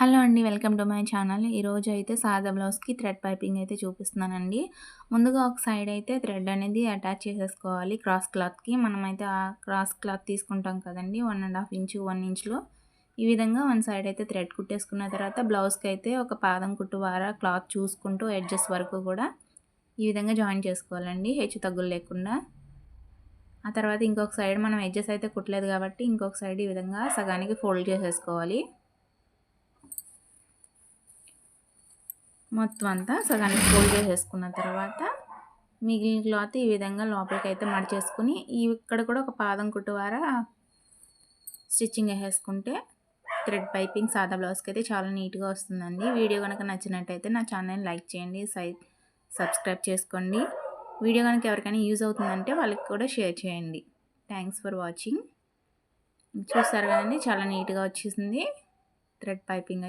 Hello అండి welcome to my channel. ఈరోజు అయితే సాదా బ్లౌజ్కి థ్రెడ్ పైపింగ్ అయితే చూపిస్తున్నానండి. ముందుగా ఒక సైడ్ అయితే థ్రెడ్ అనేది అటాచ్ చేసేసుకోవాలి. క్రాస్ క్లాత్కి మనమైతే ఆ క్రాస్ క్లాత్ తీసుకుంటాం కదండి one and half inch one ఇంచ్లో. ఈ విధంగా వన్ సైడ్ అయితే థ్రెడ్ కుట్టేసుకున్న తర్వాత బ్లౌజ్కి అయితే ఒక పాదం కుట్టు వార క్లాత్ చూసుకుంటూ ఎడ్జెస్ వరకు కూడా ఈ విధంగా జాయిన్ చేసుకోవాలండి హెచ్చు తగ్గులు లేకుండా. ఆ తర్వాత ఇంకొక సైడ్ మనం ఎడ్జెస్ అయితే కుట్టలేదు కాబట్టి ఇంకొక సైడ్ ఈ విధంగా సగానికి ఫోల్డ్ చేసేసుకోవాలి. మొత్తం అంతా సగానికి ఫోల్డ్ చేసేసుకున్న తర్వాత మిగిలిన క్లాత్ ఈ విధంగా లోపలికి అయితే మడిచేసుకుని ఇక్కడ కూడా ఒక పాదం కుట్టువారా స్టిచ్చింగ్ వేసేసుకుంటే థ్రెడ్ పైపింగ్ సాదా బ్లౌజ్కి అయితే చాలా నీట్గా వస్తుందండి. వీడియో కనుక నచ్చినట్టయితే నా ఛానల్ని లైక్ చేయండి సై సబ్స్క్రైబ్ చేసుకోండి. వీడియో కనుక ఎవరికైనా యూజ్ అవుతుందంటే వాళ్ళకి కూడా షేర్ చేయండి. Thanks for watching. చూస్తారు కదండి చాలా నీట్గా వచ్చేసింది. థ్రెడ్ పైపింగ్ అయితే